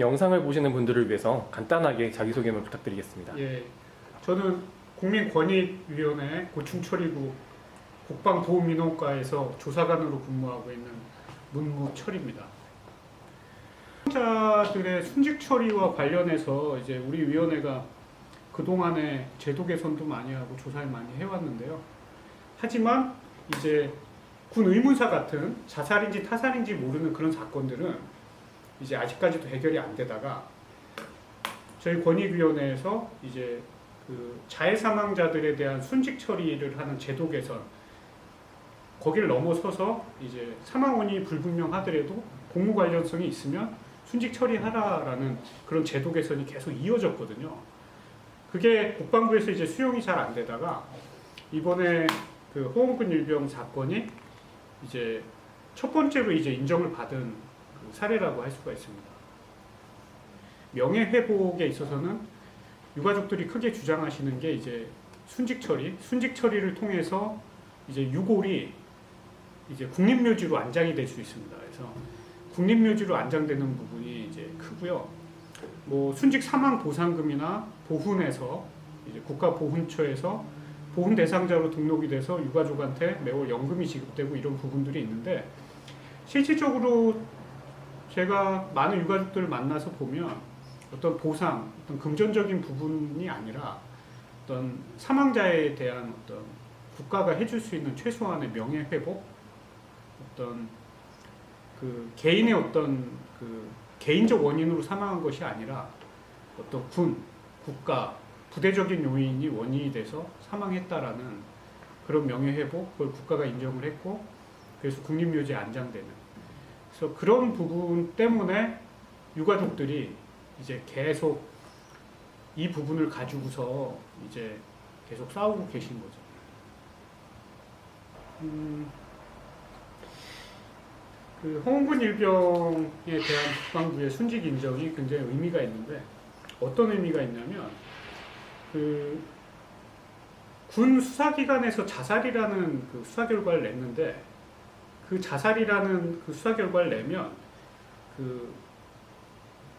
영상을 보시는 분들을 위해서 간단하게 자기소개만 부탁드리겠습니다. 예, 저는 국민권익위원회 고충처리부 국방보훈민원과에서 조사관으로 근무하고 있는 문무철입니다. 자들의 순직 처리와 관련해서 이제 우리 위원회가 그동안에 제도 개선도 많이 하고 조사를 많이 해왔는데요. 하지만 이제 군 의문사 같은 자살인지 타살인지 모르는 그런 사건들은 이제 아직까지도 해결이 안 되다가 저희 권익위원회에서 이제 그 자해 사망자들에 대한 순직 처리를 하는 제도 개선 거기를 넘어서서 이제 사망 원인이 불분명하더라도 공무 관련성이 있으면 순직 처리하라라는 그런 제도 개선이 계속 이어졌거든요. 그게 국방부에서 이제 수용이 잘 안 되다가 이번에 그 호흡근 일병 사건이 이제 첫 번째로 이제 인정을 받은 그 사례라고 할 수가 있습니다. 명예 회복에 있어서는 유가족들이 크게 주장하시는 게 이제 순직 처리, 순직 처리를 통해서 이제 유골이 이제 국립묘지로 안장이 될 수 있습니다. 그래서 국립묘지로 안장되는 부분이 이제 크고요. 뭐 순직 사망 보상금이나 보훈에서 이제 국가 보훈처에서 보훈 대상자로 등록이 돼서 유가족한테 매월 연금이 지급되고 이런 부분들이 있는데 실질적으로 제가 많은 유가족들을 만나서 보면 어떤 보상, 어떤 금전적인 부분이 아니라 어떤 사망자에 대한 어떤 국가가 해줄 수 있는 최소한의 명예 회복, 어떤 그 개인의 어떤 그 개인적 원인으로 사망한 것이 아니라 어떤 군, 국가, 부대적인 요인이 원인이 돼서 사망했다라는 그런 명예 회복, 그걸 국가가 인정을 했고 그래서 국립묘지에 안장되는 그래서 그런 부분 때문에 유가족들이 이제 계속 이 부분을 가지고서 이제 계속 싸우고 계신 거죠. 음, 그 홍군 일병에 대한 국방부의 순직 인정이 굉장히 의미가 있는데 어떤 의미가 있냐면 그 군 수사기관에서 자살이라는 그 수사 결과를 냈는데 그 자살이라는 그 수사 결과를 내면 그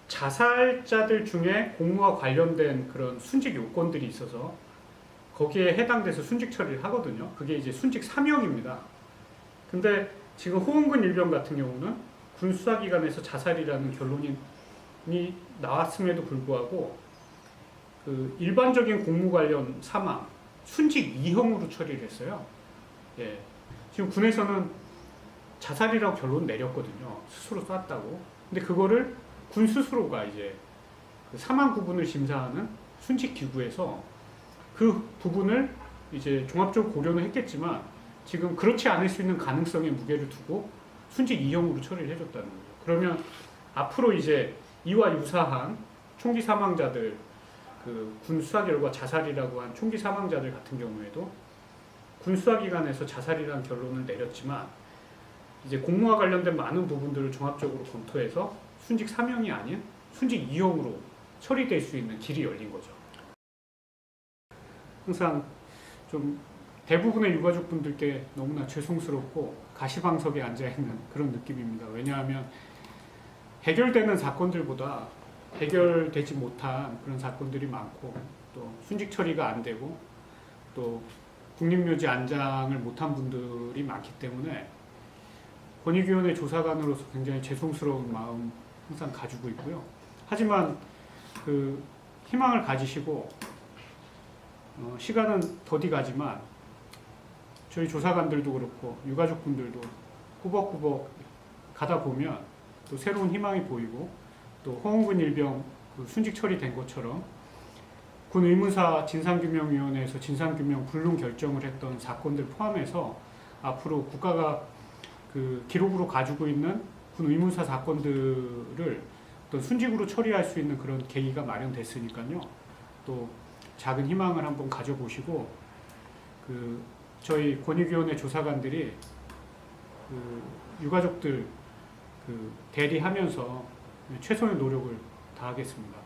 자살자들 중에 공무와 관련된 그런 순직 요건들이 있어서 거기에 해당돼서 순직 처리를 하거든요. 그게 이제 순직 사명입니다. 근데 지금 호응군 일병 같은 경우는 군 수사기관에서 자살이라는 결론이 나왔음에도 불구하고 그 일반적인 공무 관련 사망 순직 2형으로 처리를 했어요. 예. 지금 군에서는 자살이라고 결론 내렸거든요. 스스로 쐈다고. 근데 그거를 군 스스로가 이제 그 사망 부분을 심사하는 순직 기구에서 그 부분을 이제 종합적으로 고려는 했겠지만 지금 그렇지 않을 수 있는 가능성에 무게를 두고 순직 2형으로 처리를 해줬다는 거예요. 그러면 앞으로 이제 이와 유사한 총기 사망자들 그 군 수사 결과 자살이라고 한 총기 사망자들 같은 경우에도 군 수사기관에서 자살이라는 결론을 내렸지만 이제 공무와 관련된 많은 부분들을 종합적으로 검토해서 순직 사명이 아닌 순직 2형으로 처리될 수 있는 길이 열린 거죠. 항상 좀 대부분의 유가족 분들께 너무나 죄송스럽고 가시방석에 앉아 있는 그런 느낌입니다. 왜냐하면 해결되는 사건들보다 해결되지 못한 그런 사건들이 많고 또 순직 처리가 안 되고 또 국립묘지 안장을 못한 분들이 많기 때문에 권익위원회 조사관으로서 굉장히 죄송스러운 마음 항상 가지고 있고요. 하지만 그 희망을 가지시고 어, 시간은 더디 가지만 저희 조사관들도 그렇고 유가족분들도 꾸벅꾸벅 가다 보면 또 새로운 희망이 보이고 또 홍은군 일병 그 순직 처리된 것처럼 군 의문사 진상규명위원회에서 진상규명 불능 결정을 했던 사건들 포함해서 앞으로 국가가 그 기록으로 가지고 있는 군 의문사 사건들을 어떤 순직으로 처리할 수 있는 그런 계기가 마련됐으니까요. 또 작은 희망을 한번 가져보시고 그 저희 권익위원회 조사관들이 그 유가족들 그 대리하면서 최선의 노력을 다하겠습니다.